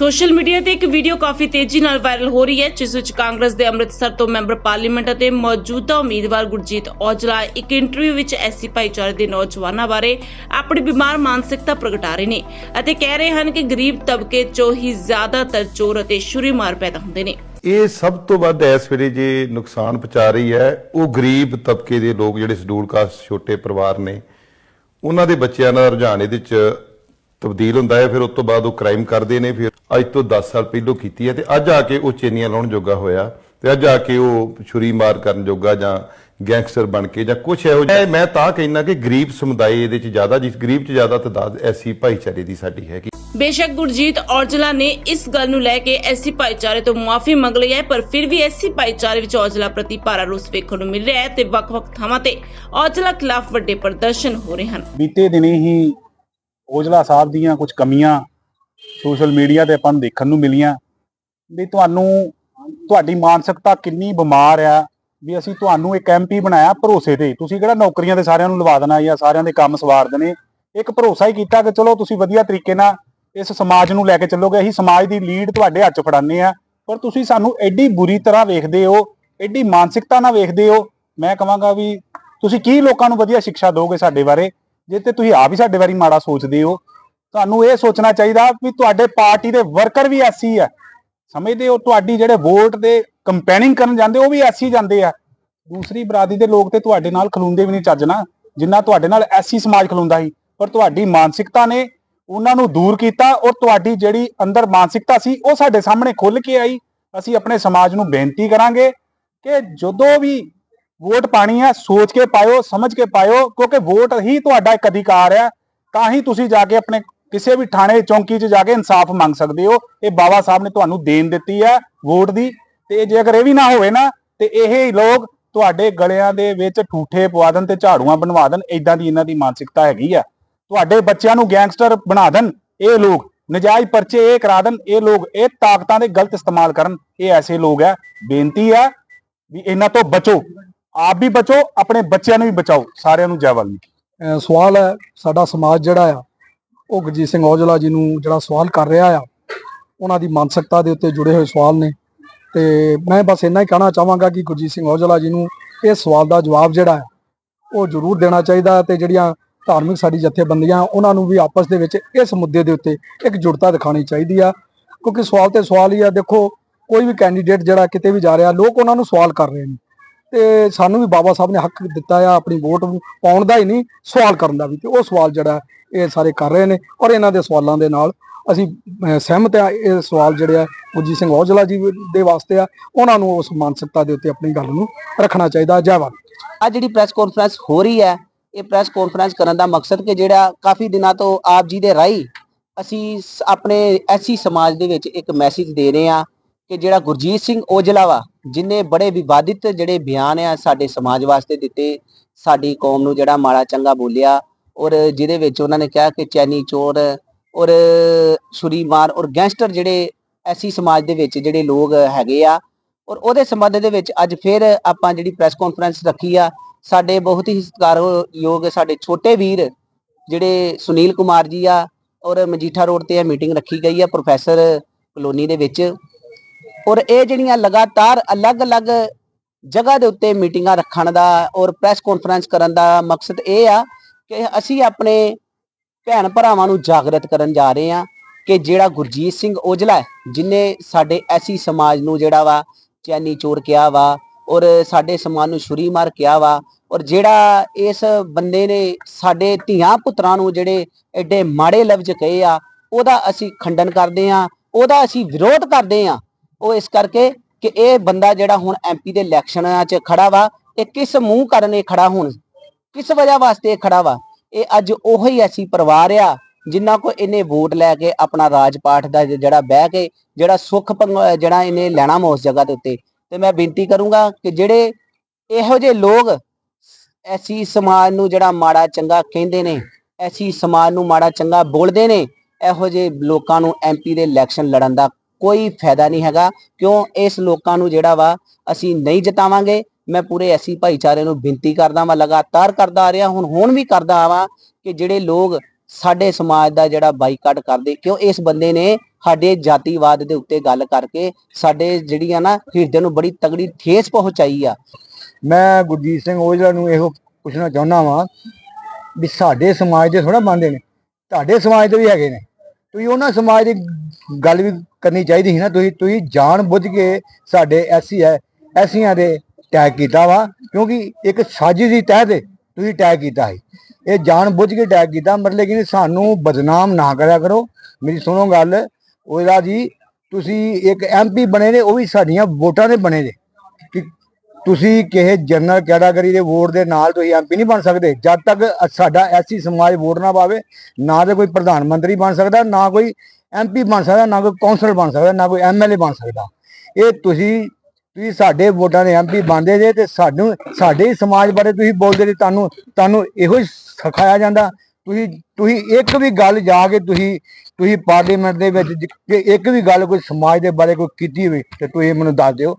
Social media ਤੇ ਇੱਕ video ਕਾਫੀ ਤੇਜ਼ੀ ਨਾਲ ਵਾਇਰਲ ਹੋ ਰਹੀ ਹੈ, ਜਿਸ ਵਿੱਚ ਕਾਂਗਰਸ ਦੇ ਅੰਮ੍ਰਿਤਸਰ ਤੋਂ ਮੈਂਬਰ ਪਾਰਲੀਮੈਂਟ ਅਤੇ ਮੌਜੂਦਾ ਉਮੀਦਵਾਰ ਗੁਰਜੀਤ ਔਜਲਾ ਇੱਕ ਇੰਟਰਵਿਊ ਵਿੱਚ ਐਸੀ ਭਾਈਚਾਰੇ ਦੇ ਨੌਜਵਾਨਾਂ ਬਾਰੇ ਆਪਣੀ ਬਿਮਾਰ ਮਾਨਸਿਕਤਾ ਪ੍ਰਗਟਾ ਰਹੇ ਨੇ ਅਤੇ ਕਹਿ ਰਹੇ ਹਨ ਕਿ ਗਰੀਬ ਤਬਕੇ 'ਚੋਂ ਹੀ ਜ਼ਿਆਦਾਤਰ ਚੋਰ ਅਤੇ ਸ਼ੁਰੀਮਾਰ ਪੈਦਾ ਹੁੰਦੇ ਨੇ। ਇਹ ਸਭ ਤੋਂ ਵੱਧ ਇਸ ਵੇਲੇ ਜੇ ਨੁਕਸਾਨ ਪਹੁੰਚਾ ਰਹੀ ਹੈ, ਉਹ ਗਰੀਬ ਤਬਕੇ ਦੇ ਲੋਕ ਜਿਹੜੇ ਸ਼ਡਿਊਲ ਕਾਸਟ ਛੋਟੇ ਪਰਿਵਾਰ ਨੇ, ਉਹਨਾਂ ਦੇ ਬੱਚਿਆਂ ਦਾ ਰੁਝਾਨ ਇਹਦੇ ਚ ਤਬਦੀਲ ਹੁੰਦਾ ਹੈ ਫਿਰ ਉਸ ਤੋਂ ਬਾਅਦ ਉਹ ਕ੍ਰਾਈਮ ਕਰਦੇ ਨੇ ਫਿਰ ਅੱਜ ਤੋਂ 10 ਸਾਲ ਪਹਿਲਾਂ ਕੀਤੀ ਹੈ ਤੇ ਅੱਜ ਆ ਕੇ ਉਹ ਚੇਨੀਆਂ ਲਾਉਣ ਜੋਗਾ ਹੋਇਆ ਤੇ ਅੱਜ ਆ ਕੇ ਉਹ ਛੁਰੀ ਮਾਰ ਕਰਨ ਜੋਗਾ ਜਾਂ ਗੈਂਗਸਟਰ ਬਣ ਕੇ ਜਾਂ ਕੁਝ ਇਹੋ ਜਿਹਾ। ਮੈਂ ਤਾਂ ਕਹਿਣਾ ਕਿ ਗਰੀਬ ਸਮੁਦਾਇ ਇਹਦੇ ਚ ਜ਼ਿਆਦਾ ਜਿਸ ਗਰੀਬ ਚ ਜ਼ਿਆਦਾ ਤਦਾਦ ਐਸੀ ਭਾਈਚਾਰੇ ਦੀ ਸਾਡੀ ਹੈਗੀ। ਬੇਸ਼ੱਕ ਗੁਰਜੀਤ ਔਜਲਾ ਨੇ ਇਸ ਗੱਲ ਨੂੰ ਲੈ ਕੇ ਐਸੀ ਭਾਈਚਾਰੇ ਤੋਂ ਮੁਆਫੀ ਮੰਗ ਲਈ ਹੈ ਪਰ ਫਿਰ ਵੀ ਐਸੀ ਭਾਈਚਾਰੇ ਵਿੱਚ ਔਜਲਾ ਪ੍ਰਤੀ ਭਾਰਾ ਰੋਸ ਵੇਖਣ ਨੂੰ ਮਿਲ ਰਿਹਾ ਹੈ ਤੇ ਵੱਖ-ਵੱਖ ਥਾਵਾਂ ਤੇ ਔਜਲਾ ਖਿਲਾਫ ਵੱਡੇ ਪ੍ਰਦਰਸ਼ਨ ਹੋ ਰਹੇ ਹਨ। ਬੀਤੇ ਦਿਨੀ ਹੀ ਔਜਲਾ ਸਾਹਿਬ ਦੀਆਂ ਕੁਝ ਕਮੀਆਂ ਸੋਸ਼ਲ ਮੀਡੀਆ ਤੇ ਆਪਾਂ ਨੂੰ ਦੇਖਣ ਨੂੰ ਮਿਲੀਆਂ ਵੀ ਤੁਹਾਨੂੰ, ਤੁਹਾਡੀ ਮਾਨਸਿਕਤਾ ਕਿੰਨੀ ਬਿਮਾਰ ਆ, ਵੀ ਅਸੀਂ ਤੁਹਾਨੂੰ ਇੱਕ ਐਮਪੀ ਬਣਾਇਆ ਭਰੋਸੇ ਤੇ। ਤੁਸੀਂ ਕਿਹੜਾ ਨੌਕਰੀਆਂ ਤੇ ਸਾਰਿਆਂ ਨੂੰ ਲਵਾ ਦੇਣਾ ਜਾਂ ਸਾਰਿਆਂ ਦੇ ਕੰਮ ਸਵਾਰ ਦੇਣੇ? ਇੱਕ ਭਰੋਸਾ ਹੀ ਕੀਤਾ ਕਿ ਚਲੋ ਤੁਸੀਂ ਵਧੀਆ ਤਰੀਕੇ ਨਾਲ ਇਸ ਸਮਾਜ ਨੂੰ ਲੈ ਕੇ ਚੱਲੋਗੇ, ਅਸੀਂ ਸਮਾਜ ਦੀ ਲੀਡ ਤੁਹਾਡੇ ਹੱਥ 'ਚ ਫੜਾਉਂਦੇ ਆ ਪਰ ਤੁਸੀਂ ਸਾਨੂੰ ਐਡੀ ਬੁਰੀ ਤਰ੍ਹਾਂ ਵੇਖਦੇ ਹੋ, ਐਡੀ ਮਾਨਸਿਕਤਾ ਨਾਲ ਵੇਖਦੇ ਹੋ। ਮੈਂ ਕਹਾਂਗਾ ਵੀ ਤੁਸੀਂ ਕੀ ਲੋਕਾਂ ਨੂੰ ਵਧੀਆ ਸਿੱਖਿਆ ਦਿਓਗੇ ਸਾਡੇ ਬਾਰੇ? ਜੇ ਤੇ ਤੁਸੀਂ ਆਪ ਹੀ ਸਾਡੇ ਬਾਰੇ ਮਾੜਾ ਸੋਚਦੇ ਹੋ, ਤੁਹਾਨੂੰ ਇਹ ਸੋਚਣਾ ਚਾਹੀਦਾ ਵੀ ਤੁਹਾਡੇ ਪਾਰਟੀ ਦੇ ਵਰਕਰ ਵੀ ਐਸੀ ਆ। ਸਮਝਦੇ ਹੋ ਤੁਹਾਡੀ ਜਿਹੜੇ ਵੋਟ ਦੇ ਕੰਪੇਨਿੰਗ ਕਰਨ ਜਾਂਦੇ ਉਹ ਵੀ ਐਸੀ ਜਾਂਦੇ ਆ। ਦੂਸਰੀ ਬਰਾਦਰੀ ਦੇ ਲੋਕ ਤੇ ਤੁਹਾਡੇ ਨਾਲ ਖਲੂੰਦੇ ਵੀ ਨਹੀਂ ਚੱਜ ਨਾ ਜਿੰਨਾ ਤੁਹਾਡੇ ਨਾਲ ਐਸੀ ਸਮਾਜ ਖਲੂੰਦਾ ਸੀ। ਪਰ ਤੁਹਾਡੀ ਮਾਨਸਿਕਤਾ ਨੇ ਉਹਨਾਂ ਨੂੰ ਦੂਰ ਕੀਤਾ ਔਰ ਤੁਹਾਡੀ ਜਿਹੜੀ ਅੰਦਰ ਮਾਨਸਿਕਤਾ ਸੀ, ਉਹ ਸਾਡੇ ਸਾਹਮਣੇ ਖੁੱਲ ਕੇ ਆਈ। ਅਸੀਂ ਆਪਣੇ ਸਮਾਜ ਨੂੰ ਬੇਨਤੀ ਕਰਾਂਗੇ ਕਿ ਜਦੋਂ ਵੀ ਵੋਟ ਪਾਣੀ ਹੈ, ਸੋਚ ਕੇ ਪਾਇਓ, ਸਮਝ ਕੇ ਪਾਇਓ, ਕਿਉਂਕਿ ਵੋਟ ਹੀ ਤੁਹਾਡਾ ਇੱਕ ਅਧਿਕਾਰ ਹੈ, ਤਾਂ ਹੀ ਤੁਸੀਂ ਜਾ ਕੇ ਆਪਣੇ ਕਿਸੇ ਵੀ ਥਾਣੇ, ਚੌਂਕੀ 'ਚ ਜਾ ਕੇ ਇਨਸਾਫ ਮੰਗ ਸਕਦੇ ਹੋ। ਇਹ ਬਾਬਾ ਸਾਹਿਬ ਨੇ ਤੁਹਾਨੂੰ ਦੇਣ ਦਿੱਤੀ ਹੈ ਵੋਟ ਦੀ। ਤੇ ਜੇਕਰ ਇਹ ਵੀ ਨਾ ਹੋਵੇ ਨਾ, ਤੇ ਇਹ ਲੋਕ ਤੁਹਾਡੇ ਗਲਿਆਂ ਦੇ ਵਿੱਚ ਠੂਠੇ ਪਵਾ ਦੇਣ ਤੇ ਝਾੜੂਆਂ ਬਣਵਾ ਦੇਣ ਇਦਾਂ ਦੀ ਇਹਨਾਂ ਦੀ ਮਾਨਸਿਕਤਾ ਹੈਗੀ ਆ ਤੁਹਾਡੇ ਬੱਚਿਆਂ ਨੂੰ ਗੈਂਗਸਟਰ ਬਣਾ ਦੇਣ, ਇਹ ਲੋਕ, ਨਜਾਇਜ਼ ਪਰਚੇ ਇਹ ਕਰਾ ਦੇਣ, ਇਹ ਲੋਕ, ਇਹ ਤਾਕਤਾਂ ਦੇ ਗਲਤ ਇਸਤੇਮਾਲ ਕਰਨ, ਇਹ ਐਸੇ ਲੋਕ ਆ ਬੇਨਤੀ ਆ ਵੀ ਇਹਨਾਂ ਤੋਂ ਬਚੋ। ਆਪ ਵੀ ਬਚੋ, ਆਪਣੇ ਬੱਚਿਆਂ ਨੂੰ ਵੀ ਬਚਾਓ, ਸਾਰਿਆਂ ਨੂੰ ਜੈ ਵਾਲਮੀਕੀ ਸਵਾਲ ਹੈ, ਸਾਡਾ ਸਮਾਜ ਜਿਹੜਾ ਆ, ਉਹ ਗੁਰਜੀਤ ਸਿੰਘ ਔਜਲਾ ਜੀ ਨੂੰ ਜਿਹੜਾ ਸਵਾਲ ਕਰ ਰਿਹਾ ਆ, ਉਹਨਾਂ ਦੀ ਮਾਨਸਿਕਤਾ ਦੇ ਉੱਤੇ ਜੁੜੇ ਹੋਏ ਸਵਾਲ ਨੇ। ਤੇ ਮੈਂ ਬਸ ਇੰਨਾ ਹੀ ਕਹਿਣਾ ਚਾਹਾਂਗਾ ਕਿ ਗੁਰਜੀਤ ਸਿੰਘ ਔਜਲਾ ਜੀ ਨੂੰ ਇਹ ਸਵਾਲ ਦਾ ਜਵਾਬ ਜਿਹੜਾ ਹੈ ਉਹ ਜ਼ਰੂਰ ਦੇਣਾ ਚਾਹੀਦਾ ਤੇ ਜਿਹੜੀਆਂ ਧਾਰਮਿਕ ਸਾਡੀ ਜਥੇਬੰਦੀਆਂ, ਉਹਨਾਂ ਨੂੰ ਵੀ ਆਪਸ ਦੇ ਵਿੱਚ ਇਸ ਮੁੱਦੇ ਦੇ ਉੱਤੇ ਇੱਕ ਜੁੜਤਾ ਦਿਖਾਣੀ ਚਾਹੀਦੀ ਆ। ਕਿਉਂਕਿ ਸਵਾਲ ਤੇ ਸਵਾਲ ਹੀ ਆ, ਦੇਖੋ, ਕੋਈ ਵੀ ਕੈਂਡੀਡੇਟ ਜਿਹੜਾ ਕਿਤੇ ਵੀ ਜਾ ਰਿਹਾ, ਲੋਕ ਉਹਨਾਂ ਨੂੰ ਸਵਾਲ ਕਰ ਰਹੇ ਨੇ। ਤੇ ਸਾਨੂੰ ਵੀ ਬਾਬਾ ਸਾਹਿਬ ਨੇ ਹੱਕ ਦਿੱਤਾ ਆ ਆਪਣੀ ਵੋਟ ਪਾਉਣ ਦਾ ਹੀ ਨਹੀਂ, ਸਵਾਲ ਕਰਨ ਦਾ ਵੀ ਤੇ ਉਹ ਸਵਾਲ ਜਿਹੜਾ ਇਹ ਸਾਰੇ ਕਰ ਰਹੇ ਨੇ ਔਰ ਇਹਨਾਂ ਦੇ ਸਵਾਲਾਂ ਦੇ ਨਾਲ ਅਸੀਂ ਸਹਿਮਤ ਆ, ਇਹ ਸਵਾਲ ਜਿਹੜੇ ਆ ਗੁਰਜੀਤ ਸਿੰਘ ਔਜਲਾ ਜੀ ਦੇ ਵਾਸਤੇ ਆ, ਉਹਨਾਂ ਨੂੰ ਉਸ ਮਾਨਸਿਕਤਾ ਦੇ ਉੱਤੇ ਆਪਣੀ ਗੱਲ ਨੂੰ ਰੱਖਣਾ ਚਾਹੀਦਾ। ਜੈ ਵਾਲ ਆ ਜਿਹੜੀ ਪ੍ਰੈਸ ਕਾਨਫਰੰਸ ਹੋ ਰਹੀ ਹੈ, ਇਹ ਪ੍ਰੈਸ ਕਾਨਫਰੰਸ ਕਰਨ ਦਾ ਮਕਸਦ ਕਿ ਜਿਹੜਾ ਕਾਫੀ ਦਿਨਾਂ ਤੋਂ ਆਪ ਜੀ ਦੇ ਰਾਹੀਂ ਅਸੀਂ ਆਪਣੇ ਐਸੀ ਸਮਾਜ ਦੇ ਵਿੱਚ ਇੱਕ ਮੈਸੇਜ ਦੇ ਰਹੇ ਆ ਕਿ ਜਿਹੜਾ ਗੁਰਜੀਤ ਸਿੰਘ ਔਜਲਾ ਵਾ, ਜਿਨੇ ਬੜੇ ਵਿਵਾਦਿਤ ਜਿਹੜੇ ਬਿਆਨ ਆ ਸਾਡੇ ਸਮਾਜ ਵਾਸਤੇ ਦਿੱਤੇ, ਸਾਡੀ ਕੌਮ ਨੂੰ ਜਿਹੜਾ ਮਾੜਾ ਚੰਗਾ ਬੋਲਿਆ, ਔਰ ਜਿਹਦੇ ਵਿੱਚ ਉਹਨਾਂ ਨੇ ਕਿਹਾ ਕਿ ਚੈਨੀ ਚੋਰ ਔਰ ਛੁਰੀਮਾਰ ਔਰ ਗੈਂਗਸਟਰ ਜਿਹੜੇ ਐਸੀ ਸਮਾਜ ਦੇ ਵਿੱਚ ਜਿਹੜੇ ਲੋਕ ਹੈਗੇ ਆ, ਔਰ ਉਹਦੇ ਸੰਬੰਧ ਦੇ ਵਿੱਚ ਅੱਜ ਫਿਰ ਆਪਾਂ ਜਿਹੜੀ ਪ੍ਰੈਸ ਕਾਨਫਰੰਸ ਰੱਖੀ ਆ, ਸਾਡੇ ਬਹੁਤ ਹੀ ਸਤਿਕਾਰਯੋਗ ਸਾਡੇ ਛੋਟੇ ਵੀਰ ਜਿਹੜੇ ਸੁਨੀਲ ਕੁਮਾਰ ਜੀ ਆ, ਔਰ ਮਜੀਠਾ ਰੋਡ ਤੇ ਇਹ ਮੀਟਿੰਗ ਰੱਖੀ ਗਈ ਆ ਪ੍ਰੋਫੈਸਰ ਕਲੋਨੀ ਦੇ ਵਿੱਚ। ਔਰ ਇਹ ਜਿਹੜੀਆਂ ਲਗਾਤਾਰ ਅਲੱਗ-ਅਲੱਗ ਜਗ੍ਹਾ ਦੇ ਉੱਤੇ ਮੀਟਿੰਗਾਂ ਰੱਖਣ ਦਾ ਔਰ ਪ੍ਰੈਸ ਕਾਨਫਰੰਸ ਕਰਨ ਦਾ ਮਕਸਦ ਇਹ ਆ ਕਿ ਅਸੀਂ ਆਪਣੇ ਭੈਣ ਭਰਾਵਾਂ ਨੂੰ ਜਾਗਰਤ ਕਰਨ ਜਾ ਰਹੇ ਆ ਕਿ ਜਿਹੜਾ ਗੁਰਜੀਤ ਸਿੰਘ ਔਜਲਾ ਹੈ, ਜਿਨੇ ਸਾਡੇ ਐਸੀ ਸਮਾਜ ਨੂੰ ਜਿਹੜਾ ਵਾ ਚੈਨੀ ਚੋਰ ਕਿਹਾ ਵਾ ਔਰ ਸਾਡੇ ਸਮਾਜ ਨੂੰ ਛੁਰੀ ਮਾਰ ਕਿਹਾ ਵਾ ਔਰ ਜਿਹੜਾ ਇਸ ਬੰਦੇ ਨੇ ਸਾਡੇ ਧੀਆਂ ਪੁੱਤਰਾਂ ਨੂੰ ਜਿਹੜੇ ਐਡੇ ਮਾੜੇ ਲਫ਼ਜ਼ ਕਹੇ ਆ, ਉਹਦਾ ਅਸੀਂ ਖੰਡਨ ਕਰਦੇ ਆ ਉਹਦਾ ਅਸੀਂ ਵਿਰੋਧ ਕਰਦੇ ਆ ਉਹ ਇਸ ਕਰਕੇ ਕਿ ਇਹ ਬੰਦਾ ਜਿਹੜਾ ਹੁਣ ਐਮਪੀ ਦੇ ਇਲੈਕਸ਼ਨਾਂ 'ਚ ਖੜਾ ਵਾ, ਇਹ ਕਿਸ ਮੂੰਹ ਕਾਰਨ ਇਹ ਖੜਾ ਹੁਣ? ਕਿਸ ਵਜ੍ਹਾ ਵਾਸਤੇ ਇਹ ਖੜਾ ਵਾ? ਇਹ ਅੱਜ ਉਹੀ ਐਸੀ ਪਰਿਵਾਰ ਆ ਜਿਨ੍ਹਾਂ ਕੋ ਇਹਨੇ ਵੋਟ ਲੈ ਕੇ ਆਪਣਾ ਰਾਜ ਪਾਠ ਦਾ ਜਿਹੜਾ ਬਹਿ ਕੇ ਜਿਹੜਾ ਸੁੱਖ ਜਿਹੜਾ ਇਹਨੇ ਲੈਣਾ ਵਾ ਉਸ ਜਗ੍ਹਾ ਦੇ ਉੱਤੇ। ਤੇ ਮੈਂ ਬੇਨਤੀ ਕਰੂੰਗਾ ਕਿ ਜਿਹੜੇ ਇਹੋ ਜਿਹੇ ਲੋਕ ਐਸੀ ਸਮਾਜ ਨੂੰ ਜਿਹੜਾ ਮਾੜਾ ਚੰਗਾ ਕਹਿੰਦੇ ਨੇ, ਐਸੀ ਸਮਾਜ ਨੂੰ ਮਾੜਾ ਚੰਗਾ ਬੋਲਦੇ ਨੇ, ਇਹੋ ਜਿਹੇ ਲੋਕਾਂ ਨੂੰ ਐਮਪੀ ਦੇ ਇਲੈਕਸ਼ਨ ਲੜਨ ਦਾ ਕੋਈ ਫਾਇਦਾ ਨਹੀਂ ਹੈਗਾ। ਕਿਉਂ? ਇਸ ਲੋਕਾਂ ਨੂੰ ਜਿਹੜਾ ਵਾ, ਅਸੀਂ ਨਹੀਂ ਜਿਤਾਵਾਂਗੇ। ਮੈਂ ਪੂਰੇ ਐਸੀ ਭਾਈਚਾਰੇ ਨੂੰ ਬੇਨਤੀ ਕਰਦਾ ਵਾਂ, ਲਗਾਤਾਰ ਕਰਦਾ ਆ ਰਿਹਾ, ਹੁਣ ਹੁਣ ਵੀ ਕਰਦਾ ਆਵਾਂ ਕਿ ਜਿਹੜੇ ਲੋਕ ਸਾਡੇ ਸਮਾਜ ਦਾ ਜਿਹੜਾ ਬਾਈਕਾਟ ਕਰਦੇ, ਕਿਉਂ? ਇਸ ਬੰਦੇ ਨੇ ਸਾਡੇ ਜਾਤੀਵਾਦ ਦੇ ਉੱਤੇ ਗੱਲ ਕਰਕੇ ਸਾਡੇ ਜਿਹੜੀਆਂ ਨਾ ਹਿਰਦੇ ਨੂੰ ਬੜੀ ਤਗੜੀ ਠੇਸ ਪਹੁੰਚਾਈ ਆ। ਮੈਂ ਗੁਰਜੀਤ ਸਿੰਘ ਔਜਲਾ ਨੂੰ ਇਹੋ ਪੁੱਛਣਾ ਚਾਹੁੰਦਾ ਵਾਂ ਵੀ ਸਾਡੇ ਸਮਾਜ ਦੇ ਥੋੜਾ ਬੰਦੇ ਨੇ। ਤੁਹਾਡੇ ਸਮਾਜ ਦੇ ਵੀ ਹੈਗੇ ਨੇ। ਤੁਸੀਂ ਉਹਨਾਂ ਸਮਾਜ ਦੀ ਗੱਲ ਵੀ ਕਰਨੀ ਚਾਹੀਦੀ ਸੀ ਨਾ, ਤੁਸੀਂ ਤੁਸੀਂ ਜਾਣ ਬੁੱਝ ਕੇ ਸਾਡੇ ਐਸੀ ਹੈ ਐਸੀਆਂ ਦੇ ਟੈਗ ਕੀਤਾ ਵਾ, ਕਿਉਂਕਿ ਇੱਕ ਸਾਜ਼ਿਸ਼ ਦੀ ਤਹਿ ਤੇ ਤੁਸੀਂ ਟੈਗ ਕੀਤਾ ਹੈ ਇਹ ਜਾਣ ਬੁੱਝ ਕੇ ਟੈਗ ਕੀਤਾ, ਮਤਲਬ ਕਿ ਸਾਨੂੰ ਬਦਨਾਮ ਨਾ ਕਰਿਆ ਕਰੋ। ਮੇਰੀ ਸੁਣੋ ਗੱਲ ਉਹਦਾ ਜੀ ਤੁਸੀਂ ਇੱਕ ਐਮਪੀ ਬਣੇ ਨੇ, ਉਹ ਵੀ ਸਾਡੀਆਂ ਵੋਟਾਂ ਦੇ ਬਣੇ ਨੇ। ਤੁਸੀਂ ਕਿਸੇ ਜਨਰਲ ਕੈਟਾਗਰੀ ਦੇ ਵੋਟ ਦੇ ਨਾਲ ਤੁਸੀਂ ਐਮਪੀ ਨਹੀਂ ਬਣ ਸਕਦੇ। ਜਦ ਤੱਕ ਸਾਡਾ ਐਸੀ ਸਮਾਜ ਵੋਟ ਨਾ ਪਾਵੇ, ਨਾ ਤੇ ਕੋਈ ਪ੍ਰਧਾਨ ਮੰਤਰੀ ਬਣ ਸਕਦਾ, ਨਾ ਕੋਈ ਐਮਪੀ ਬਣ ਸਕਦਾ, ਨਾ ਕੋਈ ਕੌਂਸਲਰ ਬਣ ਸਕਦਾ, ਨਾ ਕੋਈ ਐਮਐਲਏ ਬਣ ਸਕਦਾ। ਇਹ ਤੁਸੀਂ ਤੁਸੀਂ ਸਾਡੇ ਵੋਟਾਂ ਦੇ ਐਮਪੀ ਬਣਦੇ ਜੇ ਤੇ ਸਾਨੂੰ, ਸਾਡੇ ਸਮਾਜ ਬਾਰੇ ਤੁਸੀਂ ਬੋਲਦੇ ਜੇ, ਤੁਹਾਨੂੰ ਤੁਹਾਨੂੰ ਇਹੋ ਹੀ ਸਿਖਾਇਆ ਜਾਂਦਾ। ਤੁਸੀਂ ਤੁਸੀਂ ਇੱਕ ਵੀ ਗੱਲ ਜਾ ਕੇ ਤੁਸੀਂ ਤੁਸੀਂ ਪਾਰਲੀਮੈਂਟ ਦੇ ਵਿੱਚ ਇੱਕ ਵੀ ਗੱਲ ਕੋਈ ਸਮਾਜ ਦੇ ਬਾਰੇ ਕੋਈ ਕੀਤੀ ਹੋਵੇ ਤੇ ਤੁਸੀਂ ਮੈਨੂੰ ਦੱਸ ਦਿਓ।